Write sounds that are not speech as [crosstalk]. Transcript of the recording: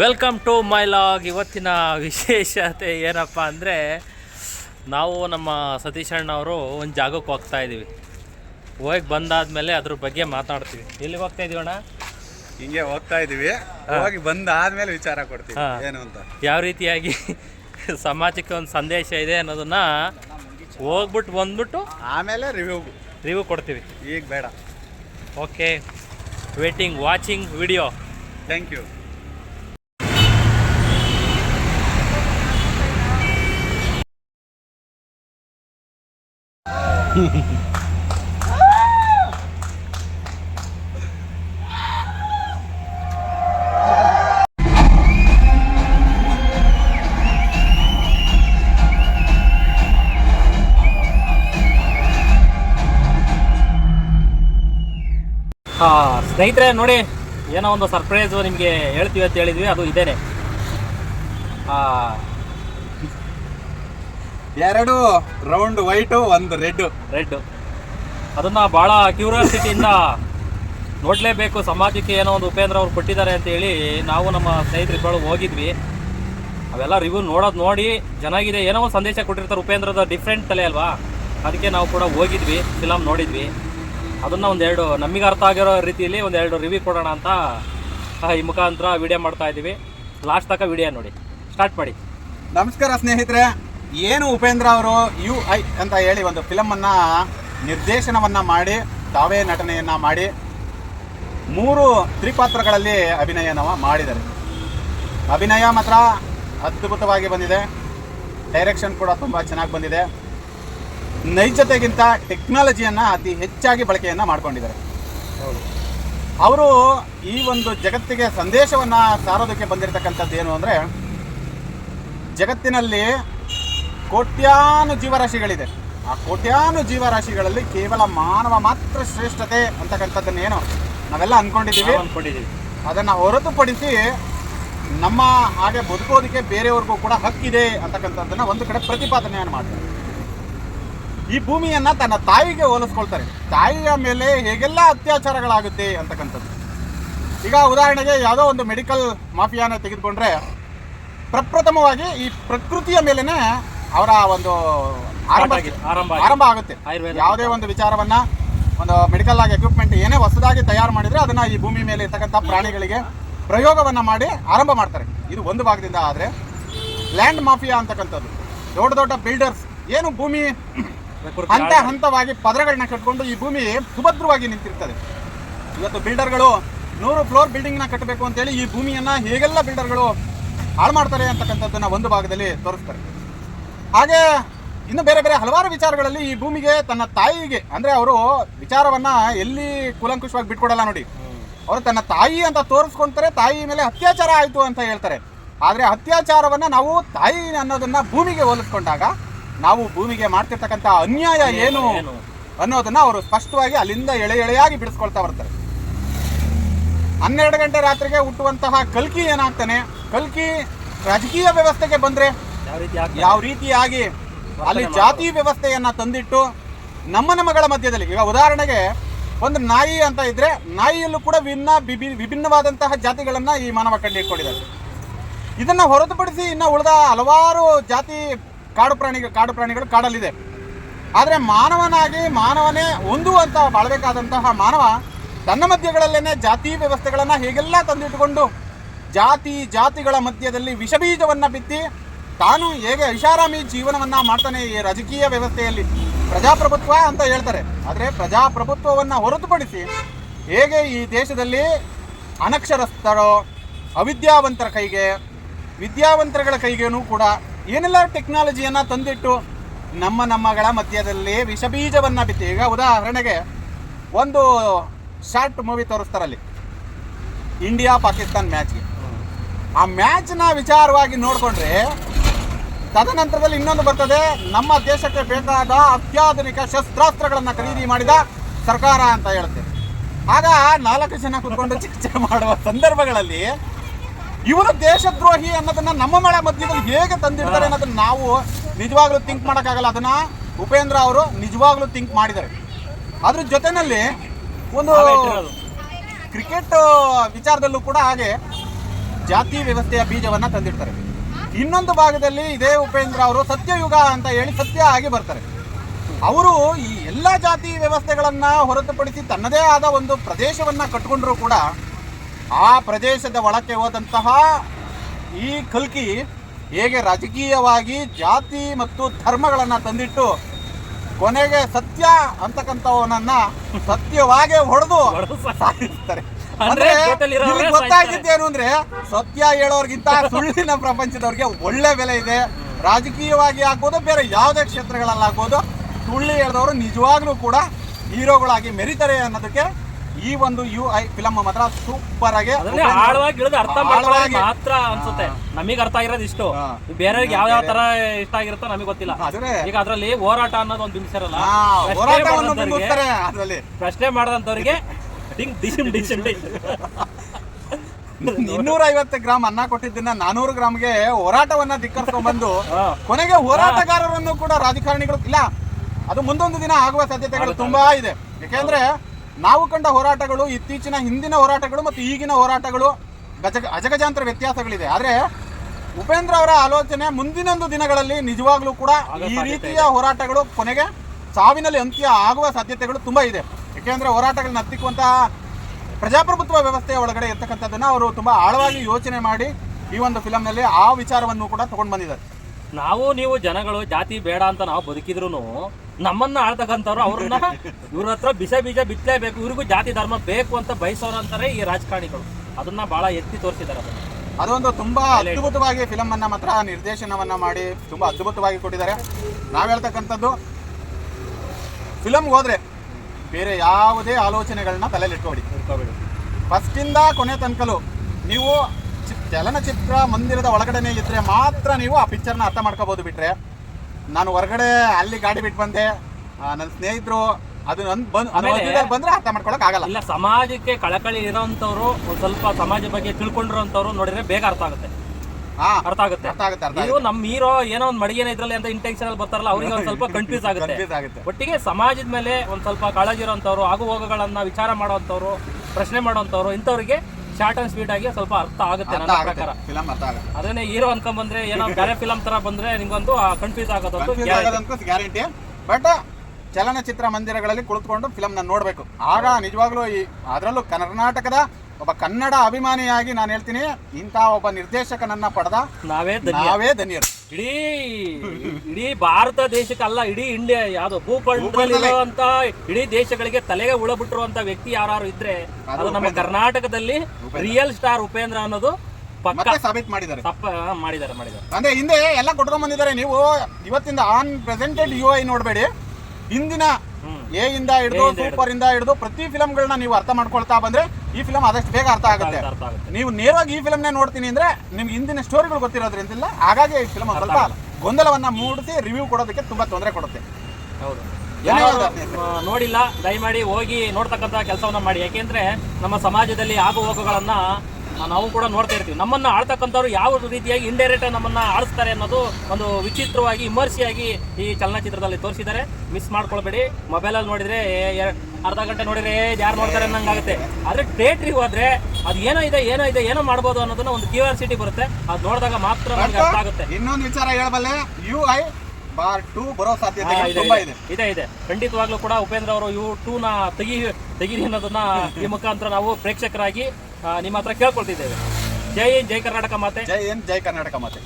Welcome to my log ಇವತ್ತಿನ ವಿಶೇಷತೆ ಏನಪ್ಪ ಅಂದರೆ ನಾವು ನಮ್ಮ ಸತೀಶ್ ಅಣ್ಣವರು ಒಂದು ಜಾಗಕ್ಕೆ ಹೋಗ್ತಾ ಇದ್ದೀವಿ ಹೋಗಿ ಬಂದಾದ್ಮೇಲೆ ಅದ್ರ ಬಗ್ಗೆ ಮಾತಾಡ್ತೀವಿ. ಎಲ್ಲಿಗೆ ಹೋಗ್ತಾ ಇದೀವಿ ಅಣ್ಣ? ಹಿಂಗೆ ಹೋಗ್ತಾ ಇದೀವಿ. ಹೋಗಿ ಬಂದಾದ್ಮೇಲೆ ವಿಚಾರ ಕೊಡ್ತೀವಿ. ಏನು ಅಂತ. ಯಾವ ರೀತಿಯಾಗಿ ಸಮಾಜಕ್ಕೆ ಒಂದು ಸಂದೇಶ ಇದೆ ಅನ್ನೋದನ್ನ ಹೋಗ್ಬಿಟ್ಟು ಬಂದ್ಬಿಟ್ಟು ಆಮೇಲೆ ರಿವ್ಯೂ ರಿವ್ಯೂ ಕೊಡ್ತೀವಿ. ಈಗ ಬೇಡ. Okay waiting watching video thank you ಸ್ನೇಹಿತರೆ ನೋಡಿ ಏನೋ ಒಂದು ಸರ್ಪ್ರೈಸು ನಿಮಗೆ ಹೇಳ್ತೀವಿ ಅಂತ ಹೇಳಿದ್ವಿ ಅದು ಇದೇನೆ. ಎರಡು ರೌಂಡ್ ವೈಟು ಒಂದು ರೆಡ್ ರೆಡ್ ಅದನ್ನ ಭಾಳ ಕ್ಯೂರಿಯಾಸಿಟಿಯಿಂದ ನೋಡಲೇಬೇಕು. ಸಮಾಜಕ್ಕೆ ಏನೋ ಒಂದು ಉಪೇಂದ್ರ ಅವ್ರು ಕೊಟ್ಟಿದ್ದಾರೆ ಅಂತ ಹೇಳಿ ನಾವು ನಮ್ಮ ಸ್ನೇಹಿತರು ಹೋಗಿದ್ವಿ. ಅವೆಲ್ಲ ರಿವ್ಯೂ ನೋಡೋದು ನೋಡಿ ಚೆನ್ನಾಗಿದೆ. ಏನೋ ಒಂದು ಸಂದೇಶ ಕೊಟ್ಟಿರ್ತಾರೆ ಉಪೇಂದ್ರದ ಡಿಫ್ರೆಂಟ್ ತಲೆ ಅಲ್ವಾ? ಅದಕ್ಕೆ ನಾವು ಕೂಡ ಹೋಗಿದ್ವಿ ಫಿಲಮ್ ನೋಡಿದ್ವಿ. ಅದನ್ನ ಒಂದೆರಡು ನಮಗೆ ಅರ್ಥ ಆಗಿರೋ ರೀತಿಯಲ್ಲಿ ಒಂದೆರಡು ರಿವ್ಯೂ ಕೊಡೋಣ ಅಂತ ಈ ಮುಖಾಂತರ ವಿಡಿಯೋ ಮಾಡ್ತಾ ಇದ್ದೀವಿ. ಲಾಸ್ಟ್ ತನಕ ವಿಡಿಯೋ ನೋಡಿ. ಸ್ಟಾರ್ಟ್ ಮಾಡಿ. ನಮಸ್ಕಾರ ಸ್ನೇಹಿತರೆ. ಏನು ಉಪೇಂದ್ರ ಅವರು ಯು ಐ ಅಂತ ಹೇಳಿ ಒಂದು ಫಿಲಮನ್ನು ನಿರ್ದೇಶನವನ್ನು ಮಾಡಿ ತಾವೇ ನಟನೆಯನ್ನು ಮಾಡಿ, ಮೂರು ತ್ರಿಪಾತ್ರಗಳಲ್ಲಿ ಅಭಿನಯನ ಮಾಡಿದ್ದಾರೆ. ಅಭಿನಯ ಮಾತ್ರ ಅದ್ಭುತವಾಗಿ ಬಂದಿದೆ. ಡೈರೆಕ್ಷನ್ ಕೂಡ ತುಂಬ ಚೆನ್ನಾಗಿ ಬಂದಿದೆ. ನೈಜತೆಗಿಂತ ಟೆಕ್ನಾಲಜಿಯನ್ನು ಅತಿ ಹೆಚ್ಚಾಗಿ ಬಳಕೆಯನ್ನು ಮಾಡ್ಕೊಂಡಿದ್ದಾರೆ. ಅವರು ಈ ಒಂದು ಜಗತ್ತಿಗೆ ಸಂದೇಶವನ್ನು ಸಾರೋದಕ್ಕೆ ಬಂದಿರತಕ್ಕಂಥದ್ದು ಏನು ಅಂದರೆ, ಜಗತ್ತಿನಲ್ಲಿ ಕೋಟ್ಯಾನು ಜೀವರಾಶಿಗಳಿದೆ. ಆ ಕೋಟ್ಯಾನು ಜೀವರಾಶಿಗಳಲ್ಲಿ ಕೇವಲ ಮಾನವ ಮಾತ್ರ ಶ್ರೇಷ್ಠತೆ ಅಂತಕ್ಕಂಥದ್ದನ್ನೇನು ನಾವೆಲ್ಲ ಅಂದ್ಕೊಂಡಿದ್ದೀವಿ ಅಂದ್ಕೊಂಡಿದ್ದೀವಿ ಅದನ್ನು ಹೊರತುಪಡಿಸಿ ನಮ್ಮ ಹಾಗೆ ಬದುಕೋದಕ್ಕೆ ಬೇರೆಯವ್ರಿಗೂ ಕೂಡ ಹಕ್ಕಿದೆ ಅಂತಕ್ಕಂಥದ್ದನ್ನ ಒಂದು ಕಡೆ ಪ್ರತಿಪಾದನೆಯನ್ನು ಮಾಡ್ತಾರೆ. ಈ ಭೂಮಿಯನ್ನ ತನ್ನ ತಾಯಿಗೆ ಹೋಲಿಸ್ಕೊಳ್ತಾರೆ. ತಾಯಿಯ ಮೇಲೆ ಹೇಗೆಲ್ಲ ಅತ್ಯಾಚಾರಗಳಾಗುತ್ತೆ ಅಂತಕ್ಕಂಥದ್ದು. ಈಗ ಉದಾಹರಣೆಗೆ ಯಾವುದೋ ಒಂದು ಮೆಡಿಕಲ್ ಮಾಫಿಯಾನ ತೆಗೆದುಕೊಂಡ್ರೆ ಪ್ರಪ್ರಥಮವಾಗಿ ಈ ಪ್ರಕೃತಿಯ ಮೇಲೆನೆ ಅವರ ಒಂದು ಆರಂಭ ಆಗಿದೆ, ಆರಂಭ ಆರಂಭ ಆಗುತ್ತೆ. ಯಾವುದೇ ಒಂದು ವಿಚಾರವನ್ನ ಒಂದು ಮೆಡಿಕಲ್ ಆಗಿ ಎಕ್ವಿಪ್ಮೆಂಟ್ ಏನೇ ಹೊಸದಾಗಿ ತಯಾರು ಮಾಡಿದ್ರೆ ಅದನ್ನ ಈ ಭೂಮಿ ಮೇಲೆ ಇರ್ತಕ್ಕಂಥ ಪ್ರಾಣಿಗಳಿಗೆ ಪ್ರಯೋಗವನ್ನ ಮಾಡಿ ಆರಂಭ ಮಾಡ್ತಾರೆ. ಇದು ಒಂದು ಭಾಗದಿಂದ ಆದ್ರೆ ಲ್ಯಾಂಡ್ ಮಾಫಿಯಾ ಅಂತಕ್ಕಂಥದ್ದು. ದೊಡ್ಡ ದೊಡ್ಡ ಬಿಲ್ಡರ್ಸ್ ಏನು ಭೂಮಿ ಹಂತ ಹಂತವಾಗಿ ಪದರಗಳನ್ನ ಕಟ್ಕೊಂಡು ಈ ಭೂಮಿ ಸುಭದ್ರವಾಗಿ ನಿಂತಿರ್ತದೆ. ಇವತ್ತು ಬಿಲ್ಡರ್ಗಳು ನೂರು ಫ್ಲೋರ್ ಬಿಲ್ಡಿಂಗ್ನ ಕಟ್ಟಬೇಕು ಅಂತೇಳಿ ಈ ಭೂಮಿಯನ್ನ ಹೇಗೆಲ್ಲ ಬಿಲ್ಡರ್ಗಳು ಹಾಳು ಮಾಡ್ತಾರೆ ಅಂತಕ್ಕಂಥದ್ದನ್ನ ಒಂದು ಭಾಗದಲ್ಲಿ ತೋರಿಸ್ತಾರೆ. ಹಾಗೆ ಇನ್ನು ಬೇರೆ ಬೇರೆ ಹಲವಾರು ವಿಚಾರಗಳಲ್ಲಿ ಈ ಭೂಮಿಗೆ ತನ್ನ ತಾಯಿಗೆ ಅಂದ್ರೆ ಅವರು ವಿಚಾರವನ್ನ ಎಲ್ಲಿ ಕೂಲಂಕುಷವಾಗಿ ಬಿಟ್ಕೊಡಲ್ಲ ನೋಡಿ. ಅವರು ತನ್ನ ತಾಯಿ ಅಂತ ತೋರಿಸ್ಕೊಂತಾರೆ ತಾಯಿ ಮೇಲೆ ಅತ್ಯಾಚಾರ ಆಯಿತು ಅಂತ ಹೇಳ್ತಾರೆ. ಆದರೆ ಅತ್ಯಾಚಾರವನ್ನು ನಾವು ತಾಯಿ ಅನ್ನೋದನ್ನ ಭೂಮಿಗೆ ಹೋಲಿಸ್ಕೊಂಡಾಗ ನಾವು ಭೂಮಿಗೆ ಮಾಡ್ತಿರ್ತಕ್ಕಂಥ ಅನ್ಯಾಯ ಏನು ಏನು? ಅನ್ನೋದನ್ನ ಅವರು ಸ್ಪಷ್ಟವಾಗಿ ಅಲ್ಲಿಂದ ಎಳೆ ಎಳೆಯಾಗಿ ಬಿಡಿಸ್ಕೊಳ್ತಾ ಬರ್ತಾರೆ. ಹನ್ನೆರಡು ಗಂಟೆ ರಾತ್ರಿಗೆ ಹುಟ್ಟುವಂತಹ ಕಲ್ಕಿ ಏನಾಗ್ತಾನೆ? ಕಲ್ಕಿ ರಾಜಕೀಯ ವ್ಯವಸ್ಥೆಗೆ ಬಂದ್ರೆ ಯಾವ ರೀತಿಯಾಗಿ ಅಲ್ಲಿ ಜಾತಿ ವ್ಯವಸ್ಥೆಯನ್ನ ತಂದಿಟ್ಟು ನಮ್ಮ ನಮ್ಮಗಳ ಮಧ್ಯದಲ್ಲಿ ಈಗ ಉದಾಹರಣೆಗೆ ಒಂದು ನಾಯಿ ಅಂತ ಇದ್ರೆ ನಾಯಿಯಲ್ಲೂ ಕೂಡ ವಿಭಿನ್ನ ವಿಭಿ- ವಿಭಿನ್ನವಾದಂತಹ ಜಾತಿಗಳನ್ನ ಈ ಮಾನವ ಕಂಡುಹಿಡ್ಕೊಂಡಿದ್ದಾರೆ ಇದನ್ನ ಹೊರತುಪಡಿಸಿ ಇನ್ನು ಉಳಿದ ಹಲವಾರು ಜಾತಿ ಕಾಡು ಪ್ರಾಣಿಗಳು ಕಾಡು ಪ್ರಾಣಿಗಳು ಕಾಡಲ್ಲಿದೆ. ಆದರೆ ಮಾನವನಾಗಿ ಮಾನವನೇ ಒಂದು ಅಂತ ಬಾಳ್ಬೇಕಾದಂತಹ ಮಾನವ ತನ್ನ ಮಧ್ಯಗಳಲ್ಲೇನೆ ಜಾತಿ ವ್ಯವಸ್ಥೆಗಳನ್ನು ಹೇಗೆಲ್ಲ ತಂದಿಟ್ಟುಕೊಂಡು ಜಾತಿ ಜಾತಿಗಳ ಮಧ್ಯದಲ್ಲಿ ವಿಷಬೀಜವನ್ನ ಬಿತ್ತಿ ತಾನು ಹೇಗೆ ಐಷಾರಾಮಿ ಜೀವನವನ್ನ ಮಾಡ್ತಾನೆ ಈ ರಾಜಕೀಯ ವ್ಯವಸ್ಥೆಯಲ್ಲಿ? ಪ್ರಜಾಪ್ರಭುತ್ವ ಅಂತ ಹೇಳ್ತಾರೆ. ಆದರೆ ಪ್ರಜಾಪ್ರಭುತ್ವವನ್ನ ಹೊರತುಪಡಿಸಿ ಹೇಗೆ ಈ ದೇಶದಲ್ಲಿ ಅನಕ್ಷರಸ್ಥರೋ, ಅವಿದ್ಯಾವಂತರ ಕೈಗೆ, ವಿದ್ಯಾವಂತರಗಳ ಕೈಗೆನೂ ಕೂಡ ಏನೆಲ್ಲ ಟೆಕ್ನಾಲಜಿಯನ್ನು ತಂದಿಟ್ಟು ನಮ್ಮ ನಮ್ಮಗಳ ಮಧ್ಯದಲ್ಲಿ ವಿಷಬೀಜವನ್ನ ಬಿತ್ತಿ. ಈಗ ಉದಾಹರಣೆಗೆ ಒಂದು ಶಾರ್ಟ್ ಮೂವಿ ತೋರಿಸ್ತಾರಲ್ಲಿ. ಇಂಡಿಯಾ ಪಾಕಿಸ್ತಾನ್ ಮ್ಯಾಚ್ಗೆ. ಆ ಮ್ಯಾಚ್ನ ವಿಚಾರವಾಗಿ ನೋಡಿಕೊಂಡ್ರೆ ತದನಂತರದಲ್ಲಿ ಇನ್ನೊಂದು ಬರ್ತದೆ. ನಮ್ಮ ದೇಶಕ್ಕೆ ಬೇಕಾದ ಅತ್ಯಾಧುನಿಕ ಶಸ್ತ್ರಾಸ್ತ್ರಗಳನ್ನು ಖರೀದಿ ಮಾಡಿದ ಸರ್ಕಾರ ಅಂತ ಹೇಳುತ್ತೆ ಆಗ ನಾಲ್ಕು ಜನ ಕುತ್ಕೊಂಡು ಚರ್ಚೆ ಮಾಡುವ ಸಂದರ್ಭಗಳಲ್ಲಿ ಇವರು ದೇಶದ್ರೋಹಿ ಅನ್ನೋದನ್ನ ನಮ್ಮ ಮಳೆ ಮಧ್ಯದಲ್ಲಿ ಹೇಗೆ ತಂದಿರ್ತಾರೆ ಅನ್ನೋದನ್ನ ನಾವು ನಿಜವಾಗ್ಲೂ ಥಿಂಕ್ ಮಾಡೋಕ್ಕಾಗಲ್ಲ. ಅದನ್ನ ಉಪೇಂದ್ರ ಅವರು ನಿಜವಾಗ್ಲೂ ಥಿಂಕ್ ಮಾಡಿದ್ದಾರೆ. ಅದ್ರ ಜೊತೆನಲ್ಲಿ ಒಂದು ಕ್ರಿಕೆಟ್ ವಿಚಾರದಲ್ಲೂ ಕೂಡ ಹಾಗೆ ಜಾತಿ ವ್ಯವಸ್ಥೆಯ ಬೀಜವನ್ನ ತಂದಿಡ್ತಾರೆ. ಇನ್ನೊಂದು ಭಾಗದಲ್ಲಿ ಇದೇ ಉಪೇಂದ್ರ ಅವರು ಸತ್ಯಯುಗ ಅಂತ ಹೇಳಿ ಸತ್ಯ ಆಗಿ ಬರ್ತಾರೆ. ಅವರು ಈ ಎಲ್ಲ ಜಾತಿ ವ್ಯವಸ್ಥೆಗಳನ್ನು ಹೊರತುಪಡಿಸಿ ತನ್ನದೇ ಆದ ಒಂದು ಪ್ರದೇಶವನ್ನ ಕಟ್ಟಿಕೊಂಡರೂ ಕೂಡ ಆ ಪ್ರದೇಶದ ಒಳಕ್ಕೆ ಹೋದಂತಹ ಈ ಕಲ್ಕಿ ಹೇಗೆ ರಾಜಕೀಯವಾಗಿ ಜಾತಿ ಮತ್ತು ಧರ್ಮಗಳನ್ನು ತಂದಿಟ್ಟು ಕೊನೆಗೆ ಸತ್ಯ ಅಂತಕ್ಕಂಥವನನ್ನ ಸತ್ಯವಾಗೇ ಹೊಡೆದು ಸಾಧಿಸ್ತಾರೆ ಅಂದ್ರೆ ನಿಮ್ಗೆ ಏನು ಗೊತ್ತಾಗಿದ್ದೇನು ಅಂದ್ರೆ ಸತ್ಯ ಹೇಳೋರ್ಗಿಂತ [laughs] ಸುಳ್ಳಿನ ಪ್ರಪಂಚದವ್ರಿಗೆ ಒಳ್ಳೆ ಬೆಲೆ ಇದೆ. ರಾಜಕೀಯವಾಗಿ ಆಗ್ಬೋದು ಬೇರೆ ಯಾವುದೇ ಕ್ಷೇತ್ರಗಳಲ್ಲಾಗ್ಬೋದು ಸುಳ್ಳಿ ಹೇಳಿದವರು ನಿಜವಾಗ್ಲೂ ಕೂಡ ಹೀರೋಗಳಾಗಿ ಮೆರಿತಾರೆ ಅನ್ನೋದಕ್ಕೆ ಈ ಒಂದು ಯು ಐ ಫಿಲಮ್ ಮಾತ್ರ ಸೂಪರ್ ಆಗಿ ಆಳವಾಗಿ ಇಳಿದು ಅರ್ಥ ಮಾಡ್ಕೊಳ್ಳೋದು ಮಾತ್ರ ಅನ್ಸುತ್ತೆ. ನಮಗೆ ಅರ್ಥ ಆಗಿರೋದು ಇಷ್ಟು. ಬೇರೆಯವ್ರಿಗೆ ಯಾವ ಯಾವ ತರ ಇಷ್ಟ ಆಗಿರುತ್ತೋ ನಮಗೆ ಗೊತ್ತಿಲ್ಲ. ಆದ್ರೆ ಈಗ ಅದ್ರಲ್ಲಿ ಹೋರಾಟ ಅನ್ನೋದು ಒಂದು ಬಿಂಬಿಸಿರಲ್ಲ ಹೋರಾಟವನ್ನು ಬಿಂಬಿಸ್ತಾರೆ ಅದರಲ್ಲಿ. ಪ್ರಶ್ನೆ ಮಾಡದಂತವ್ರಿಗೆ ಡಿಂಗ್ ಡಿಶಿಮ್ ಡಿಶಿಮ್ ಡಿಶ್ [laughs] ಇನ್ನೂರ ಐವತ್ತು ಗ್ರಾಮ್ ಅನ್ನ ಕೊಟ್ಟಿದ್ದನ್ನ ನಾನೂರು ಗ್ರಾಮ್ಗೆ ಹೋರಾಟವನ್ನ ಧಿಕ್ಕರಿಸ್ಕೊಂಡ್ ಬಂದು ಕೊನೆಗೆ ಹೋರಾಟಗಾರರನ್ನು ಕೂಡ ರಾಜಕಾರಣಿಗಳು ಇಲ್ಲ ಅದು ಮುಂದೊಂದು ದಿನ ಆಗುವ ಸಾಧ್ಯತೆಗಳು ತುಂಬಾ ಇದೆ. ಯಾಕೆಂದ್ರೆ ನಾವು ಕಂಡ ಹೋರಾಟಗಳು ಇತ್ತೀಚಿನ ಹಿಂದಿನ ಹೋರಾಟಗಳು ಮತ್ತು ಈಗಿನ ಹೋರಾಟಗಳು ಗಜ ಅಜಗಜಾಂತರ ವ್ಯತ್ಯಾಸಗಳಿದೆ. ಆದ್ರೆ ಉಪೇಂದ್ರ ಅವರ ಆಲೋಚನೆ ಮುಂದಿನೊಂದು ದಿನಗಳಲ್ಲಿ ನಿಜವಾಗ್ಲೂ ಕೂಡ ಈ ರೀತಿಯ ಹೋರಾಟಗಳು ಕೊನೆಗೆ ಸಾವಿನಲ್ಲಿ ಅಂತ್ಯ ಆಗುವ ಸಾಧ್ಯತೆಗಳು ತುಂಬಾ ಇದೆ. ಯಾಕೆಂದ್ರೆ ಹೋರಾಟಗಳನ್ನ ಹತ್ತಿಕ್ಕುವಂತಹ ಪ್ರಜಾಪ್ರಭುತ್ವ ವ್ಯವಸ್ಥೆಯ ಒಳಗಡೆ ಇರ್ತಕ್ಕಂಥದ್ದನ್ನ ಅವರು ತುಂಬಾ ಆಳವಾಗಿ ಯೋಚನೆ ಮಾಡಿ ಈ ಒಂದು ಫಿಲಮ್ನಲ್ಲಿ ಆ ವಿಚಾರವನ್ನು ಕೂಡ ತಗೊಂಡು ಬಂದಿದ್ದಾರೆ. ನಾವು ನೀವು ಜನಗಳು ಜಾತಿ ಬೇಡ ಅಂತ ನಾವು ಬದುಕಿದ್ರು ನಮ್ಮನ್ನ ಆಳ್ತಕ್ಕಂಥವ್ರು ಅವ್ರನ್ನ ಇವ್ರ ಹತ್ರ ಬಿಸ ಬೀಜ ಬಿತ್ತಲೇಬೇಕು ಇವ್ರಿಗೂ ಜಾತಿ ಧರ್ಮ ಬೇಕು ಅಂತ ಬಯಸೋರು ಅಂತಾರೆ ಈ ರಾಜಕಾರಣಿಗಳು. ಅದನ್ನ ಬಹಳ ಎತ್ತಿ ತೋರಿಸಿದ್ದಾರೆ ಅದೊಂದು ತುಂಬಾ ಅದ್ಭುತವಾಗಿ ಫಿಲಮ್ ಅನ್ನ ಮಾತ್ರ ನಿರ್ದೇಶನವನ್ನ ಮಾಡಿ ತುಂಬಾ ಅದ್ಭುತವಾಗಿ ಕೊಟ್ಟಿದ್ದಾರೆ. ನಾವ್ ಹೇಳ್ತಕ್ಕಂಥದ್ದು ಫಿಲಮ್ ಹೋದ್ರೆ ಬೇರೆ ಯಾವುದೇ ಆಲೋಚನೆಗಳನ್ನ ತಲೆಯಲ್ಲಿಟ್ಕೊಡಿ. ಫಸ್ಟಿಂದ ಕೊನೆ ತನಕಲು ನೀವು ಚಿ- ಚಲನಚಿತ್ರ ಮಂದಿರದ ಒಳಗಡೆನೆ ಇದ್ರೆ ಮಾತ್ರ ನೀವು ಆ ಪಿಕ್ಚರ್ನ ಅರ್ಥ ಮಾಡ್ಕೋಬಹುದು ಬಿಟ್ರೆ. ನಾನು ಹೊರಗಡೆ ಅಲ್ಲಿ ಗಾಡಿ ಬಿಟ್ಟು ಬಂದೆ ನನ್ನ ಸ್ನೇಹಿತರು ಅದು ನನ್ ಬಂದು ಬಂದ್ರೆ ಅರ್ಥ ಮಾಡ್ಕೊಳಕ್ ಆಗಲ್ಲ. ಇಲ್ಲ ಸಮಾಜಕ್ಕೆ ಕಳಕಳಿ ಇರೋಂಥವ್ರು ಒಂದ್ ಸ್ವಲ್ಪ ಸಮಾಜ ಬಗ್ಗೆ ತಿಳ್ಕೊಂಡಿರೋಂಥವ್ರು ನೋಡಿದ್ರೆ ಬೇಗ ಅರ್ಥ ಆಗುತ್ತೆ. ಅರ್ಥ ಆಗುತ್ತೆ. ಅರ್ಥ ಆಗುತ್ತೆ ಅರ್ಥ ಇದು ನಮ್ಮ ಹೀರೋ ಏನೋ ಒಂದ್ ಮಡಿಗೆನ ಇದ್ರಲ್ಲಿ ಅಂತ ಇಂಟೆನ್ಷನ್ ಅಲ್ಲಿ ಬರ್ತಾರಲ್ಲ ಅವ್ರಿಗೆ ಒಂದ್ ಸ್ವಲ್ಪ [laughs] ಕನ್ಫ್ಯೂಸ್ ಆಗುತ್ತೆ. ಒಟ್ಟಿಗೆ ಸಮಾಜದ ಮೇಲೆ ಒಂದ್ ಸ್ವಲ್ಪ ಕಾಳಜಿ ಇರೋಂಥವ್ರು ಆಗು ಹೋಗುಗಳನ್ನ ವಿಚಾರ ಮಾಡುವಂತವ್ರು ಪ್ರಶ್ನೆ ಮಾಡುವಂತವ್ರು ಇಂಥವ್ರಿಗೆ ಶಾರ್ಟ್ ಅಂಡ್ ಸ್ವೀಟ್ ಆಗಿ ಸ್ವಲ್ಪ ಅರ್ಥ ಆಗುತ್ತೆ ನನ್ನ ಪ್ರಕಾರ. ಅದನ್ನೇ ಹೀರೋ ಅನ್ಕೊಂಡ್ ಬಂದ್ರೆ ಏನೋ ಬೇರೆ ಫಿಲಂ ತರ ಬಂದ್ರೆ ನಿಮ್ಗೊಂದು ಕನ್ಫ್ಯೂಸ್ ಆಗೋದು ಗ್ಯಾರಂಟಿ ಬಟ್ ಚಲನಚಿತ್ರ ಮಂದಿರಗಳಲ್ಲಿ ಕುಳಿತುಕೊಂಡು ಫಿಲಮ್ನ ನೋಡಬೇಕು. ಆಗ ನಿಜವಾಗ್ಲೂ ಈ ಅದರಲ್ಲೂ ಕರ್ನಾಟಕದ ಒಬ್ಬ ಕನ್ನಡ ಅಭಿಮಾನಿಯಾಗಿ ನಾನು ಹೇಳ್ತೀನಿ ಇಂತಹ ಒಬ್ಬ ನಿರ್ದೇಶಕನನ್ನ ಪಡೆದ ನಾವೇ ಧನ್ಯ. ನಾವೇ ಧನ್ಯರು. ಇಡೀ ಇಡೀ ಭಾರತ ದೇಶಕ್ಕಲ್ಲ ಇಡೀ ಇಂಡಿಯಾ ಯಾವ್ದು ಭೂಖಂಡದಲ್ಲಿರುವಂತ ಇಡೀ ದೇಶಗಳಿಗೆ ತಲೆಗೆ ಉಳ ಬಿಟ್ಟಿರುವಂತ ವ್ಯಕ್ತಿ ಯಾರು ಇದ್ರೆ ಅದು ನಮ್ಮ ಕರ್ನಾಟಕದಲ್ಲಿ ರಿಯಲ್ ಸ್ಟಾರ್ ಉಪೇಂದ್ರ ಅನ್ನೋದು ಪಕ್ಕ. ಸಾಬೀತ್ ಮಾಡಿದ್ದಾರೆ. ತಪ್ಪ ಮಾಡಿದ್ದಾರೆ ಮಾಡಿದ್ದಾರೆ. ಅಂದ್ರೆ ಹಿಂದೆ ಎಲ್ಲ ಕೊಟ್ಕೊಂಡ್ ಬಂದಿದ್ದಾರೆ ನೀವು. ಇವತ್ತಿಂದ ಆನ್ ಪ್ರೆಸೆಂಟೆಡ್ ಯು ಐ ನೋಡಬೇಡಿ. ಹಿಂದಿನ ಎ ಇಂದ ಹಿಡಿದು ಸೂಪರ್ ಇಂದ ಹಿಡಿದು. ಪ್ರತಿ ಫಿಲಂಗಳನ್ನ ನೀವು ಅರ್ಥ ಮಾಡ್ಕೊಳ್ತಾ ಬಂದ್ರೆ ಈ ಫಿಲಮ್ ಆದಷ್ಟು ಬೇಗ ಅರ್ಥ ಆಗುತ್ತೆ. ಅರ್ಥ ಆಗುತ್ತೆ ನೀವು ನೇರವಾಗಿ ಈ ಫಿಲಮ್ನೇ ನೋಡ್ತೀನಿ ಅಂದ್ರೆ ನಿಮ್ಗೆ ಹಿಂದಿನ ಸ್ಟೋರಿಗಳು ಗೊತ್ತಿರೋದ್ರಿಂದಿಲ್ಲ ಹಾಗಾಗಿ ಈ ಫಿಲಮ್ ಸ್ವಲ್ಪ ಗೊಂದಲವನ್ನ ಮೂಡಿಸಿ ರಿವ್ಯೂ ಕೊಡೋದಕ್ಕೆ ತುಂಬಾ ತೊಂದರೆ ಕೊಡುತ್ತೆ. ಹೌದು. ಯಾರು ನೋಡಿಲ್ಲ ದಯಮಾಡಿ ಹೋಗಿ ನೋಡ್ತಕ್ಕಂತ ಕೆಲಸವನ್ನ ಮಾಡಿ. ಯಾಕೆಂದ್ರೆ ನಮ್ಮ ಸಮಾಜದಲ್ಲಿ ಆಗು ಹೋಗುಗಳನ್ನ ನಾವು ಕೂಡ ನೋಡ್ತಾ ಇರ್ತೀವಿ. ನಮ್ಮನ್ನ ಆಳ್ತಕ್ಕಂಥವ್ರು ಯಾವ ರೀತಿಯಾಗಿ ಇಂಡೈರೆಕ್ಟ್ ನಮ್ಮನ್ನ ಆಳಿಸ್ತಾರೆ ಅನ್ನೋದು ಒಂದು ವಿಚಿತ್ರವಾಗಿ ಇಮರ್ಸಿಯಾಗಿ ಈ ಚಲನಚಿತ್ರದಲ್ಲಿ ತೋರಿಸಿದ್ದಾರೆ. ಮಿಸ್ ಮಾಡ್ಕೊಳ್ಬೇಡಿ. ಮೊಬೈಲಲ್ಲಿ ನೋಡಿದ್ರೆ ಅರ್ಧ ಗಂಟೆ ನೋಡಿದರೆ ಯಾರು ನೋಡ್ತಾರೆ ಅನ್ನಂಗಾಗುತ್ತೆ ಆದ್ರೆ ಥಿಯೇಟ್ರಿಗೆ ಹೋದ್ರೆ ಅದು ಏನೋ ಇದೆ ಏನೋ ಇದೆ ಏನೋ ಮಾಡ್ಬೋದು ಅನ್ನೋದನ್ನ ಒಂದು ಕ್ಯೂರಿಯಾಸಿಟಿ ಬರುತ್ತೆ. ಅದು ನೋಡಿದಾಗ ಮಾತ್ರ ನಮಗೆ ಅರ್ಥ ಆಗುತ್ತೆ. ಇನ್ನೊಂದು ವಿಚಾರ ಹೇಳಬಲ್ಲೆ ಯು ಐ ಬಾರ್ ಟೂ ಬರೋ ಸಾಧ್ಯತೆ ಇದೆ, ಇದೆ. ಇದೆ. ಖಂಡಿತವಾಗ್ಲೂ ಕೂಡ ಉಪೇಂದ್ರ ಅವರು ಇವು ಟೂನ ತೆಗಿ ತೆಗೀರಿ ಅನ್ನೋದನ್ನ ಈ ಮುಖಾಂತರ ನಾವು ಪ್ರೇಕ್ಷಕರಾಗಿ ನಿಮ್ಮ ಹತ್ರ ಕೇಳ್ಕೊಳ್ತಿದ್ದೇವೆ. ಜೈ ಹಿಂದ್, ಜೈ ಕರ್ನಾಟಕ ಮಾತೆ. ಜೈ ಏನ್ ಜೈ ಕರ್ನಾಟಕ ಮಾತೆ.